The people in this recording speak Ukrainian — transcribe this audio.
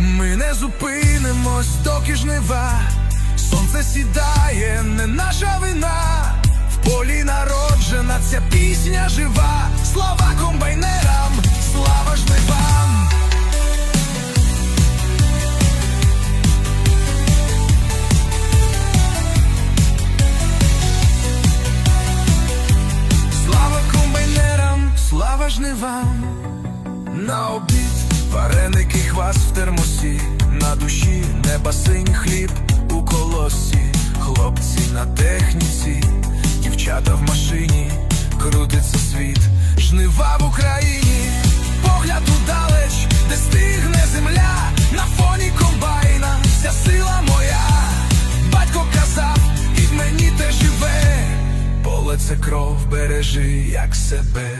не зупинимось, доки жнива. Сонце сідає, не наша вина. В полі народжена ця пісня жива. Слава комбайнерам, слава жнивам. Слава комбайнерам, слава жнивам. На обід вареники хвас термосі, на душі неба синь хліб у колосі, хлопці на техніці, дівчата в машині, крутиться світ, жнива в Україні, погляд удалеч, де стигне земля, на фоні комбайна, вся сила моя, батько казав, і в мені те живе, поле це кров бережи як себе.